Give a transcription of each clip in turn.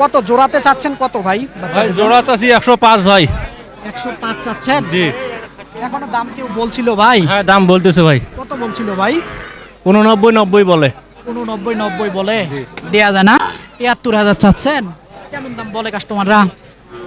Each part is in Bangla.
কত জোড়াতে চাচ্ছেন? কত ভাই? ভাই জোড়া চাষি একশো পাঁচ ভাই। একশো পাঁচ চাচ্ছেন? জি। এখনও দাম কেউ বলছিল ভাই? হ্যাঁ দাম বলতেছে ভাই। কত বলছিল ভাই? উননব্বই নব্বই বলে। উননব্বই নব্বই বলে? দেয়া যায় না। তিয়াত্তর হাজার চাচ্ছেন। কেমন দাম বলে কাস্টমাররা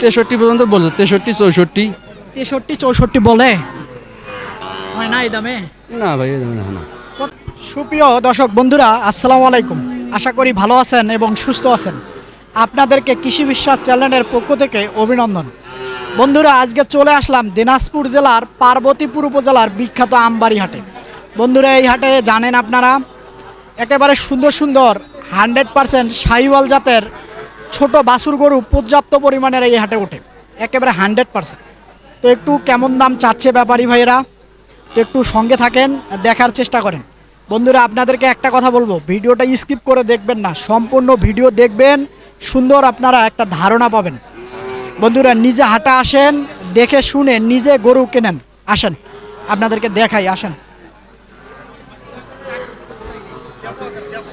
তেষট্টি পর্যন্ত বলছে তেষট্টি চৌষট্টি। তেষট্টি চৌষট্টি বলে? হয় না এই দামে? না ভাই এই দামে না। সুপ্রিয় দর্শক বন্ধুরা আসসালামু আলাইকুম। আশা করি ভালো আছেন এবং সুস্থ আছেন। আপনাদেরকে কৃষি বিশ্বাস চ্যানেলের পক্ষ থেকে অভিনন্দন। বন্ধুরা, আজকে চলে আসলাম দিনাজপুর জেলার পার্বতীপুর উপজেলার বিখ্যাত আমবাড়ি হাটে। বন্ধুরা, এই হাটে জানেন আপনারা, একেবারে সুন্দর সুন্দর হান্ড্রেড পারসেন্ট সাইওয়াল জাতের ছোট বাছুর গরু পর্যাপ্ত পরিমাণের এই হাটে ওঠে। একেবারে হান্ড্রেড পারসেন্ট। তো একটু কেমন দাম চাচ্ছে ব্যাপারী ভাইয়েরা, তো একটু সঙ্গে থাকেন, দেখার চেষ্টা করেন। বন্ধুরা, আপনাদেরকে একটা কথা বলব, ভিডিওটা স্কিপ করে দেখবেন না, সম্পূর্ণ ভিডিও দেখবেন সুন্দর আপনারা একটা ধারণা পাবেন। বন্ধুরা নিজে হাঁটা আসেন দেখে শুনে নিজে গরু কেনেন আসেন। আপনাদেরকে দেখাই আসেন।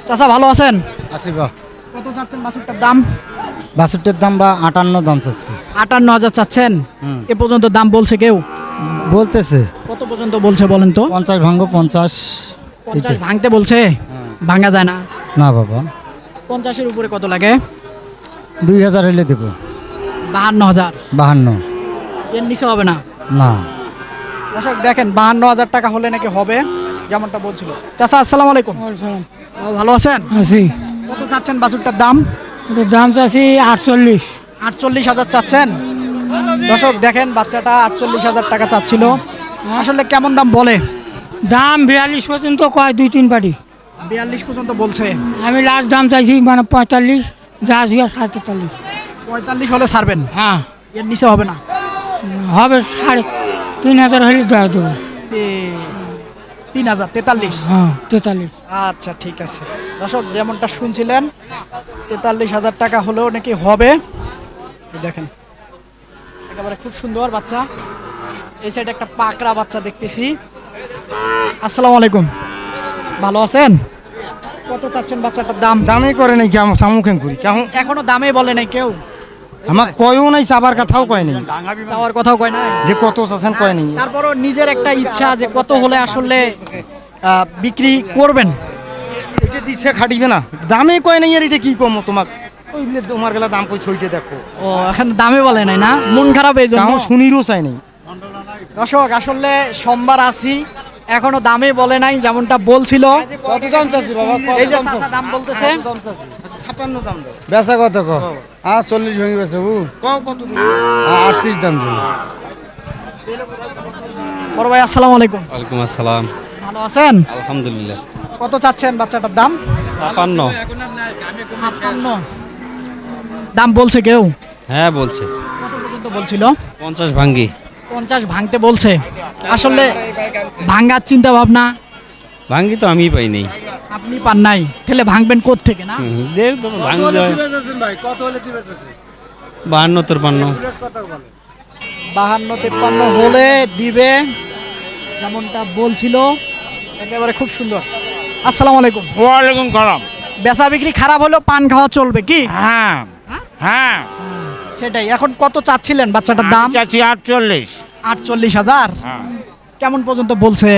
চাচা ভালো আছেন? আশি বা কত চাচ্ছেন বাছুরটার দাম? বাষট্টির দাম বা আটান্ন দাম চাচ্ছে। আটান্ন হাজার চাচ্ছেন? এ পর্যন্ত দাম বলছে কেউ? বলতেছে। কত পর্যন্ত বলছে বলেন তো? পঞ্চাশ ভাঙ্গো পঞ্চাশ। পঞ্চাশ ভাঙতে বলছে? ভাঙা যায় না। না বাবা। পঞ্চাশের উপরে কত লাগে? দুই হাজার হলে দেবো। বাহান্ন হাজার? বাহান্ন। এর নিচে হবে না? না। দর্শক দেখেন বাহান্ন হাজার টাকা হলে নাকি হবে যেমনটা বলছিল। চাচা আসসালামু আলাইকুম। ও, ভালো আছেন? আছি। কত চাচ্ছেন বাছুরটার দাম? দাম চাচ্ছি আটচল্লিশ। আটচল্লিশ হাজার চাচ্ছেন? দর্শক দেখেন বাচ্চাটা আটচল্লিশ হাজার টাকা চাচ্ছিল। আসলে কেমন দাম বলে? দাম বিয়াল্লিশ পর্যন্ত কয় দুই তিন পাটি বিয়াল্লিশ পর্যন্ত বলছে। আমি লাস্ট দাম চাইছি মানে পঁয়তাল্লিশ। যা আসবে সাড়ে তেতাল্লিশ পঁয়তাল্লিশ হলে ছাড়বেন? হ্যাঁ। এর নিচে হবে না? হবে সাড়ে তিন হাজার হলে দেওয়া দেবো। তিন হাজার তেতাল্লিশ? হ্যাঁ তেতাল্লিশ। আচ্ছা ঠিক আছে। দর্শক যেমনটা শুনছিলেন তেতাল্লিশ হাজার টাকা হলেও নাকি হবে। দেখেন একেবারে খুব সুন্দর বাচ্চা। এই সাইডে একটা পাকড়া বাচ্চা দেখতেছি। আসসালামু আলাইকুম। ভালো আছেন? কত চাচ্ছেন বাচ্চাটার দাম? দামে করে নাই কেমন সামুখেন করি কেমন? এখনও দামে বলে নাই কেউ। আমার কয়ও নাই চাবার কথাও কয় নাই। চাওয়ার কথাও কয় নাই? যে কত চাচ্ছেন কয় নাই। তারপরও নিজের একটা ইচ্ছা যে কত হলে আসলে আহ, বিক্রি করবেন। এটা দিছে খাটিবে না। দামে কয় নাই আর এটা কি কম তোমাক? ওই তোমার গেলা দাম কই ছইটে দেখো। ও এখন দামে বলে নাই না? মন খারাপ এই জন্য। শুনিরও চাই নাই। দর্শক আসলে সোমবার আসি এখনও দামে বলে নাই যেমনটা বলছিল। কত দাম চাচ্ছি বাবা? এই যে চাচা দাম বলতেছে। দাম বেচা কত ক? হ্যাঁ চল্লিশ ভেঙে বেচে বু কত আটত্রিশ দাম দিন বড় ভাই আসসালামু আলাইকুম। ওয়ালাইকুম আসসালাম। ভালো আছেন? আলহামদুলিল্লাহ। কত চাচ্ছেন বাচ্চাটার দাম? ছাপান্ন ছাপ্পান্ন। দাম বলছে কেউ? হ্যাঁ বলছে। কত পর্যন্ত বলছিল? পঞ্চাশ ভাঙ্গি। পঞ্চাশ ভাঙতে বলছে। আসলে ভাঙ্গার চিন্তা ভাবনা? ভাঙ্গি তো আমি পাই নাই। আপনি পান নাই। তাহলে ভাঙবেন কোথ থেকে না দেখ তো ভাঙ্গি কত হলে দিবে বাহান্ন তিরপান্ন বাহান্ন তেপ্পান্ন হলে দিবে যেমনটা বলছিল। একেবারে খুব সুন্দর। আসসালামু আলাইকুম। ওয়ালাইকুম সালাম। বেচা বিক্রি খারাপ হলেও পান খাওয়া চলবে কি? হ্যাঁ? হ্যাঁ। সেটাই। এখন কত চাচ্ছিলেন বাচ্চাটার দাম? চাচ্ছি আটচল্লিশ। আটচল্লিশ হাজার? হ্যাঁ। কেমন পর্যন্ত বলছে?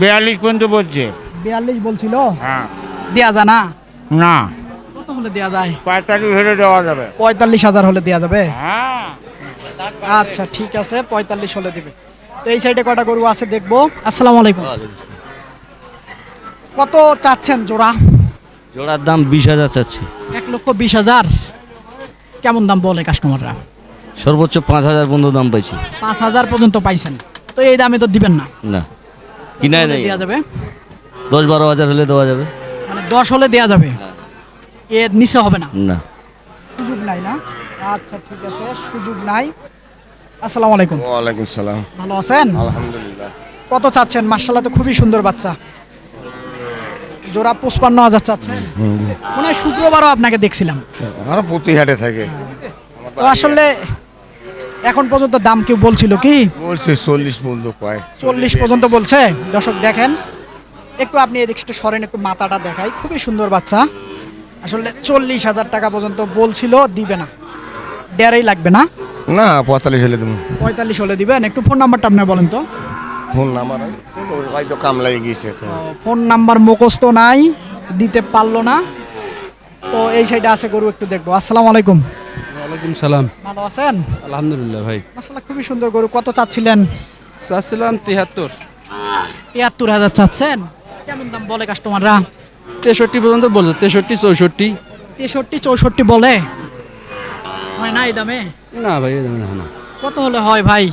বিয়াল্লিশ পর্যন্ত বলছে। বিয়াল্লিশ বলছিল? হ্যাঁ। দেয়া যায় না? না। কত হলে দেয়া যায়? পঁয়তাল্লিশ হলে দেওয়া যাবে। পঁয়তাল্লিশ হাজার হলে দেয়া যাবে? হ্যাঁ। আচ্ছা ঠিক আছে পঁয়তাল্লিশ হলে দিবে। তো এই সাইডে কয়টা গরু আছে দেখব। আসসালামু আলাইকুম। কত চাচ্ছেন জোড়া? জোড়ার দাম বিশ হাজার চাচ্ছি। এক লক্ষ বিশ হাজার। কেমন দাম বলে কাস্টমাররা সর্বোচ্চ পাঁচ হাজার বন্ধু দাম পাইছি। পাঁচ হাজার পর্যন্ত পাইছেন। তো এই দামে তো দিবেন না। না। কিনায় নেই। দেওয়া যাবে? দশ বারো হাজার হলে দেওয়া যাবে। মানে দশ হলে দেওয়া যাবে? এর নিচে হবে না? না। সুযোগ নাই না? আচ্ছা ঠিক আছে সুযোগ নাই। আসসালামু আলাইকুম। ওয়ালাইকুম সালাম। ভালো আছেন? আলহামদুলিল্লাহ। কত চাচ্ছেন? মার্শাল্লাহ তো খুবই সুন্দর বাচ্চা। জোড়া পঁচপান্ন হাজার চাচ্ছেন মনে হয় শুক্রবারও আপনাকে দেখছিলাম। আমরা প্রতি থাকে। তো আসলে এখন পর্যন্ত দাম কেউ বলছিল কি? বলছে চল্লিশ পর্যন্ত কয়। চল্লিশ পর্যন্ত বলছে। দর্শক দেখেন একটু আপনি এদিক থেকে সরেন একটু মাথাটা দেখাই। খুবই সুন্দর বাচ্চা। আসলে চল্লিশ হাজার টাকা পর্যন্ত বলছিল দিবে না। দেড়াই লাগবে না। না পঁয়তাল্লিশ হলে তুমি পঁয়তাল্লিশ হলে দিবেন। একটু ফোন নাম্বারটা আপনি বলেন তো। ফোন নাম্বার হয়তো কাম লাগে গিয়েছে। ফোন নাম্বার মুখস্থ নাই দিতে পারল না। তো এই সাইডে আছে গরু একটু দেখব। আসসালামু আলাইকুম। ওয়ালাইকুম সালাম। ভালো আছেন? আলহামদুলিল্লাহ ভাই। আসলে খুবই সুন্দর গরু। কত চাচ্ছিলেন? চাচ্ছিলাম তিয়াত্তর। তিয়াত্তর হাজার চাচ্ছেন? কেমন দাম বলে কাস্টমাররা? তেষট্টি পর্যন্ত বলছে তেষট্টি চৌষট্টি। তেষট্টি চৌষট্টি বলে? হয় না এই দামে? না ভাই এই দামে না। কত হলে হয় ভাই?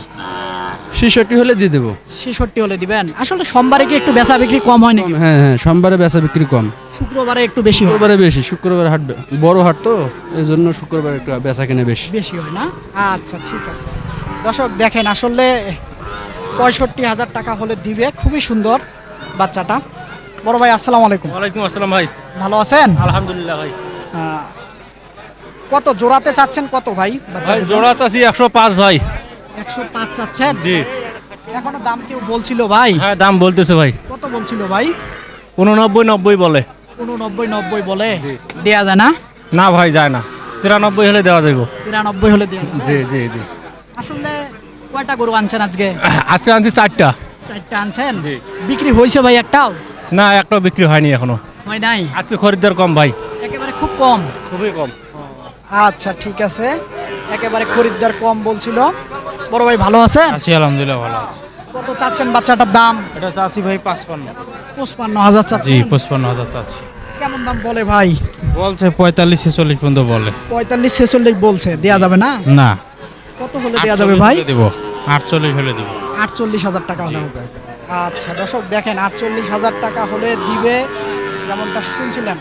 ছেষট্টি হলে দিয়ে দেবো। ছেষট্টি হলে দিবেন। আসলে সোমবারে কি একটু বেচা বিক্রি কম হয় নাকি? হ্যাঁ হ্যাঁ সোমবারে বেচা বিক্রি কম। শুক্রবারে একটু বেশি হয়। শুক্রবারে বেশি শুক্রবারে হাট বড় হাট তো এই জন্য শুক্রবারে একটু বেচা কেনে বেশি। বেশি হয় না? আচ্ছা ঠিক আছে। দর্শক দেখেন আসলে পঁয়ষট্টি হাজার টাকা হলে দিবে। খুবই সুন্দর বাচ্চাটা। বড় ভাই আসসালামু আলাইকুম। ওয়ালাইকুম আসসালাম ভাই। ভালো আছেন? আলহামদুলিল্লাহ ভাই। কত জোড়াতে চাচ্ছেন কত ভাই? জোড়াতে জোড়া চাষি একশো পাঁচ ভাই। একশো পাঁচ চাচ্ছেন? জি। এখনও দাম কেউ বলছিল ভাই? হ্যাঁ দাম বলতেছে ভাই। কত বলছিল ভাই? উননব্বই নব্বই বলে। উননব্বই নব্বই বলে দেয়া যায় না? না ভাই যায় না। তিরানব্বই হলে দেওয়া যাইব। তিরানব্বই হলে দেয়া যাবে জি জি জি। আসলে কয়টা গরু আনছেন আজকে? আজকে আনছি চারটা। চারটা আনছেন? জি। বিক্রি হয়েছে ভাই একটাও? না একটাও বিক্রি হয়নি এখনও। হয় নাই? আজকে খরিদ্দার কম ভাই। একেবারে খুব কম? খুবই কম। আচ্ছা ঠিক আছে। একেবারে খরিদ্দার কম বলছিল। বড় ভাই ভালো আছেন? আছি আলহামদুলিল্লাহ ভালো আছি। কত চাচ্ছেন বাচ্চাটার দাম? এটা চাচ্ছি ভাই পাঁচপান্ন। পঁচপান্ন হাজার চাচ্ছেন? পঁচপান্ন হাজার চাচ্ছি। কেমন দাম বলে ভাই? বলছে পঁয়তাল্লিশ ছেচল্লিশ পর্যন্ত বলে। পঁয়তাল্লিশ ছেচল্লিশ বলছে দেয়া যাবে না? না। কত হলে দেয়া যাবে ভাই? দেবো। আটচল্লিশ হলে দেবো। আটচল্লিশ হাজার টাকা হলে হবে। আচ্ছা দর্শক দেখেন আটচল্লিশ হাজার টাকা হলে দিবে যেমনটা শুনছিলেন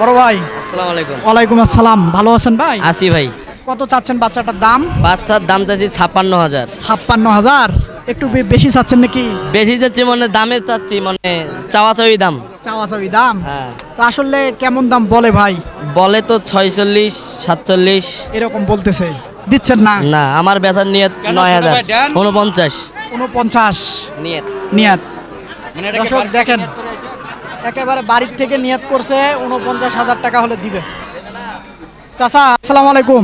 বড় ভাই আসসালামু আলাইকুম। ওয়ালাইকুম আসসালাম। ভালো আছেন ভাই? আসি ভাই। কত চাচ্ছেন বাচ্চাটার দাম? বাচ্চার দাম চাচ্ছি ছাপ্পান্ন হাজার। ছাপ্পান্ন হাজার? একটু বেশি চাচ্ছেন নাকি? বেশি যাচ্ছি মানে দামে চাচ্ছি মানে চাওয়া চাওয়ি দাম। চাওয়া চাওয়ি দাম? হ্যাঁ। তো আসলে কেমন দাম বলে ভাই? বলে তো ছয়চল্লিশ সাতচল্লিশ। এরকম বলতেছে। দিচ্ছেন না? না আমার ব্যথার নিয়ত নয় হাজার উনপঞ্চাশ উনপঞ্চাশ নিয়ত। নিয়াত। দর্শক দেখেন। একেবারে বাড়ির থেকে নিয়াত করছে উনপঞ্চাশ হাজার টাকা হলে দিবে। চাচা আসসালামু আলাইকুম।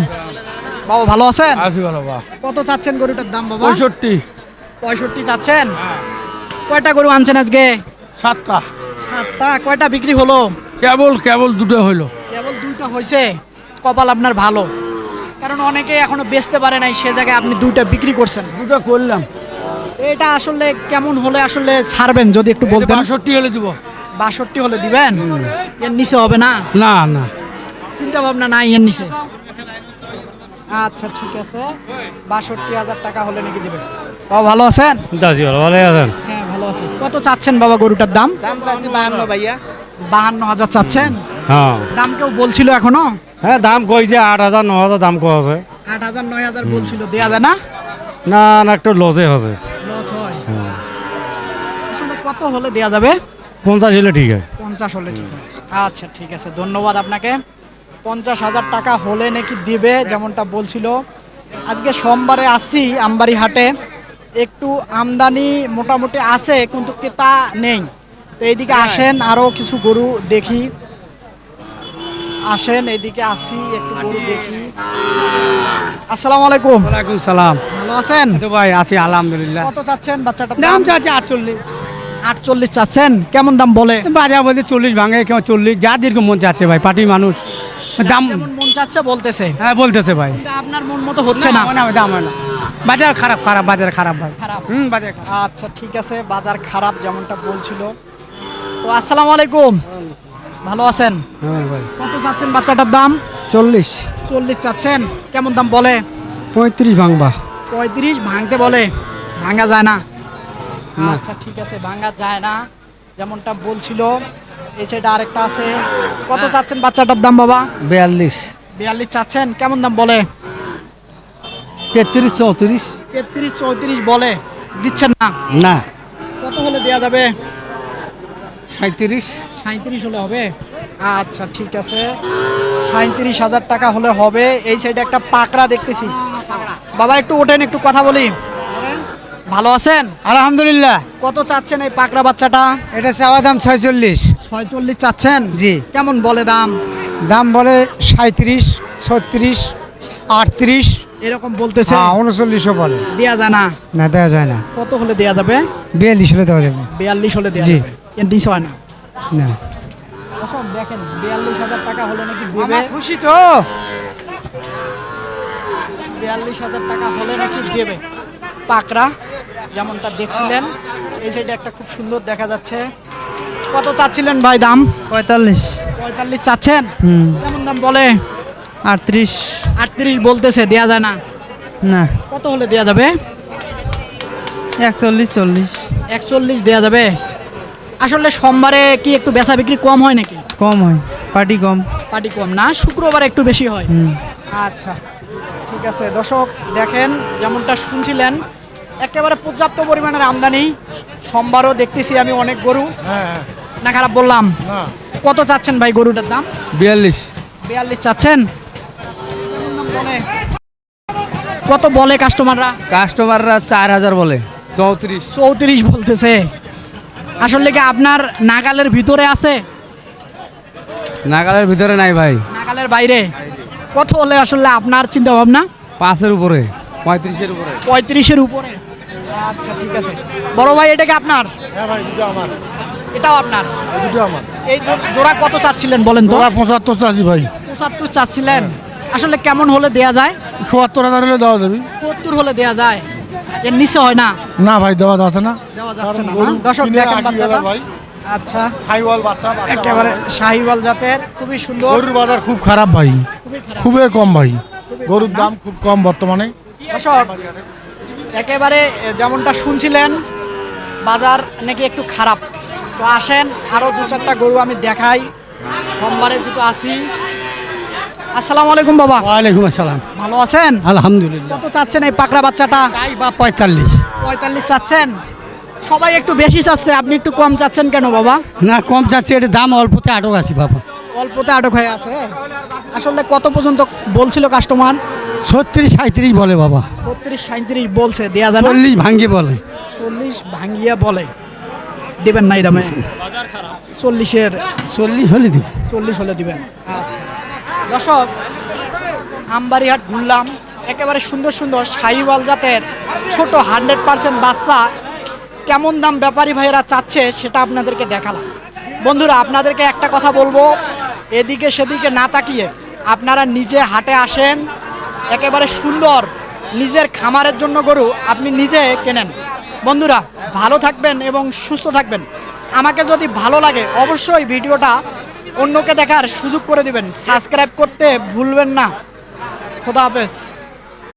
বাবা ভালো আছেন? আছি ভালো বা কত চাচ্ছেন গরুটার দাম বাবা? পঁয়ষট্টি। পঁয়ষট্টি চাচ্ছেন? কয়টা গরু আনছেন আজকে? সাতটা। সাতটা। কয়টা বিক্রি হলো? কেবল কেবল দুটো হলো কেবল দুইটা হয়েছে কপাল আপনার ভালো। কারণ অনেকে এখনও বেচতে পারে নাই সে জায়গায় আপনি দুইটা বিক্রি করছেন। দুটো করলাম। এটা আসলে কেমন হলে আসলে ছাড়বেন যদি একটু বলতেন? বাষট্টি হলে দিব। বাষট্টি হলে দিবেন? এর নিচে হবে না? না না। চিন্তা ভাবনা নাই এর নিচে? আচ্ছা ঠিক আছে। বাষট্টি হাজার টাকা হলে নাকি দিবেন। বাবা ভালো আছেন? দাসি ভালো ভালো আছেন। হ্যাঁ ভালো আছি। কত চাচ্ছেন বাবা গরুটার দাম? দাম চাচ্ছি বাহান্ন ভাইয়া। বাহান্ন হাজার চাচ্ছেন? হ্যাঁ। দাম কেউ বলছিল এখনও? হ্যাঁ দাম কইছে আট হাজার ন হাজার দাম কো আছে। আট হাজার নয় হাজার বলছিল দেয়া যায় না? না না একটু লসে আছে লস হয়। আসলে কত হলে দেয়া যাবে? পঞ্চাশ হলে ঠিক আছে। পঞ্চাশ হলে ঠিক হয়। আচ্ছা ঠিক আছে। ধন্যবাদ আপনাকে। পঞ্চাশ হাজার টাকা হলে নাকি দিবে যেমনটা বলছিল। আজকে সোমবারে আসি আমবাড়ি হাটে একটু আমদানি মোটামুটি আছে কিন্তু ক্রেতা নেই। তো এইদিকে আসেন আরও কিছু গরু দেখি। আসেন এইদিকে আসি একটু গরু দেখি। আসসালামু আলাইকুম। ওয়ালাইকুম সালাম। ভালো আছেন? তো ভাই আছি আলহামদুলিল্লাহ। কত চাচ্ছেন বাচ্চাটার দাম? দাম চাচ্ছে আটচল্লিশ। আটচল্লিশ চাচ্ছেন? কেমন দাম বলে? বাজার বলতে চল্লিশ ভাঙে কেউ চল্লিশ যা দীর্ঘ মন চাচ্ছে ভাই পার্টি মানুষ। দাম মন চাচ্ছে বলতেছে। হ্যাঁ বলতেছে ভাই। কিন্তু আপনার মন মতো হচ্ছে না। না দাম হয় না। বাজার খারাপ খারাপ বাজার খারাপ ভাই। খারাপ। হুম বাজার খারাপ। আচ্ছা ঠিক আছে বাজার খারাপ যেমনটা বলছিল। তো আসসালামু আলাইকুম। ভালো আছেন? হ্যাঁ ভাই। কত চাচ্ছেন বাচ্চাটার দাম? চল্লিশ। চল্লিশ চাচ্ছেন। কেমন দাম বলে? পঁয়ত্রিশ ভাঙবা। পঁয়ত্রিশ ভাঙতে বলে। ভাঙা যায় না। আচ্ছা ঠিক আছে ভাঙা যায় না। যেমনটা বলছিল এই সাইডে আরেকটা আছে। কত চাচ্ছেন বাচ্চাটার দাম বাবা? বিয়াল্লিশ। বিয়াল্লিশ চাচ্ছেন। কেমন দাম বলে? তেত্রিশ চৌত্রিশ। তেত্রিশ চৌত্রিশ বলে। দিচ্ছেন না? না। কত হলে দেয়া যাবে? সাঁত্রিশ সাঁত্রিশ হলে হবে? আচ্ছা ঠিক আছে। সাঁত্রিশ হাজার টাকা হলে হবে। এই সাইডে একটা পাকড়া দেখতেছি। বাবা একটু ওঠেন একটু কথা বলি। ভালো আছেন? আলহামদুলিল্লাহ। কত চাচ্ছেন এই পাকড়া বাচ্চাটা? এটা চাওয়া দাম ছয়চল্লিশ। ছয়চল্লিশ চাচ্ছেন? জি। কেমন বলে দাম? দাম বলে সাঁত্রিশ ছত্রিশ আটত্রিশ। এরকম বলতেছে? হ্যাঁ উনচল্লিশও বলে। দেওয়া যায় না? না দেওয়া যায় না। কত হলে দেওয়া যাবে? বিয়াল্লিশ হলে দেওয়া যাবে। বিয়াল্লিশ হলে জি। যাবে। নিচে হয় না। না। দেখেন বিয়াল্লিশ হাজার টাকা হলে নাকি দেবে? খুশি তো। বিয়াল্লিশ হাজার টাকা হলে নাকি দেবে। পাকড়া? যেমনটা দেখছিলেন এই সাইডে একটা খুব সুন্দর দেখা যাচ্ছে। কত চাচ্ছিলেন ভাই দাম? পঁয়তাল্লিশ। পঁয়তাল্লিশ চাচ্ছেন? কেমন দাম বলে? আটত্রিশ। আটত্রিশ বলতেছে দেয়া যায় না? না। কত হলে দেয়া যাবে? একচল্লিশ চল্লিশ। একচল্লিশ দেয়া যাবে? আসলে সোমবারে কি একটু বেচা বিক্রি কম হয় নাকি? কম হয় পার্টি কম। পার্টি কম না শুক্রবার একটু বেশি হয়? আচ্ছা ঠিক আছে। দর্শক দেখেন যেমনটা শুনছিলেন একেবারে পর্যাপ্ত পরিমাণের আমদানি। সোমবারও দেখতেছি আমি অনেক গরু। না খারাপ বললাম। কত চাচ্ছেন ভাই গরুটার দাম? বিয়াল্লিশ। বিয়াল্লিশ চাচ্ছেন? কত বলে কাস্টমাররা কাস্টমাররা চার হাজার বলে। চৌত্রিশ। চৌত্রিশ বলতেছে। আসলে কি আপনার নাগালের ভিতরে আছে? নাগালের ভিতরে নাই ভাই। নাগালের বাইরে? কত হলে আসলে আপনার চিন্তা ভাবনা পাঁচের উপরে পঁয়ত্রিশের উপরে। পঁয়ত্রিশের উপরে। আচ্ছা ঠিক আছে। বড় ভাই এটা কি আপনার? হ্যাঁ ভাই দুটো আমার। এটাও আপনার? দুটো আমার। এই জোড়া কত চাচ্ছিলেন বলেন তো? ওরা পঁচাত্তর চাষি ভাই। পঁচাত্তর চাচ্ছিলেন। আসলে কেমন হলে দেয়া যায়? চুয়াত্তর হাজার হলে দেওয়া যাবে। সত্তর হলে দেয়া যায়। এর নিচে হয় না? না ভাই দেওয়া যাচ্ছে না। দেওয়া যাচ্ছে না? দর্শক দেখেন বাচ্চাটা। ভাই। আচ্ছা। হাইওয়াল বাচ্চা একেবারে শাহিওয়াল জাতের খুবই সুন্দর। গরুর বাজার খুব খারাপ ভাই। খুবই কম ভাই। গরুর দাম খুব কম বর্তমানে। দর্শক একেবারে যেমনটা শুনছিলেন বাজার নাকি একটু খারাপ। তো আসেন আরও দু চারটা গরু আমি দেখাই। সোমবারে যেহেতু আসি। আসসালামু আলাইকুম বাবা। ওয়ালাইকুম আসসালাম। ভালো আছেন? আলহামদুলিল্লাহ। কত চাচ্ছেন এই পাকড়া বাচ্চাটা? চাই বা পঁয়তাল্লিশ। পঁয়তাল্লিশ চাচ্ছেন? সবাই একটু বেশি চাচ্ছে আপনি একটু কম চাচ্ছেন কেন বাবা? না কম যাচ্ছে এটা দাম অল্পতে আটক আছি বাবা। অল্পতে আটক হয়ে আছে। আসলে কত পর্যন্ত বলছিল কাস্টমার ছত্রিশ সাঁত্রিশ বলে বাবা। বত্রিশ সাঁত্রিশ বলছে দেয়া যায় চল্লিশ ভাঙ্গি বলে। চল্লিশ ভাঙ্গিয়া বলে। দিবেন নাই দামে। চল্লিশের চল্লিশ হলে দিব চল্লিশ হলে দিবেন। আচ্ছা। দর্শক আমবাড়িহাট ঘুরলাম। একেবারে সুন্দর সুন্দর শাহিওয়াল জাতের ছোট হান্ড্রেড পার্সেন্ট বাচ্চা। কেমন দাম ব্যাপারী ভাইয়েরা চাচ্ছে সেটা আপনাদেরকে দেখালাম। বন্ধুরা আপনাদেরকে একটা কথা বলব। এদিকে সেদিকে না তাকিয়ে আপনারা নিজে হাটে আসেন। একেবারে সুন্দর নিজের খামারের জন্য গরু আপনি নিজে কেনেন। বন্ধুরা, ভালো থাকবেন এবং সুস্থ থাকবেন। আমাকে যদি ভালো লাগে, অবশ্যই ভিডিওটা অন্যকে দেখার সুযোগ করে দিবেন। সাবস্ক্রাইব করতে ভুলবেন না। খোদা হাফেজ।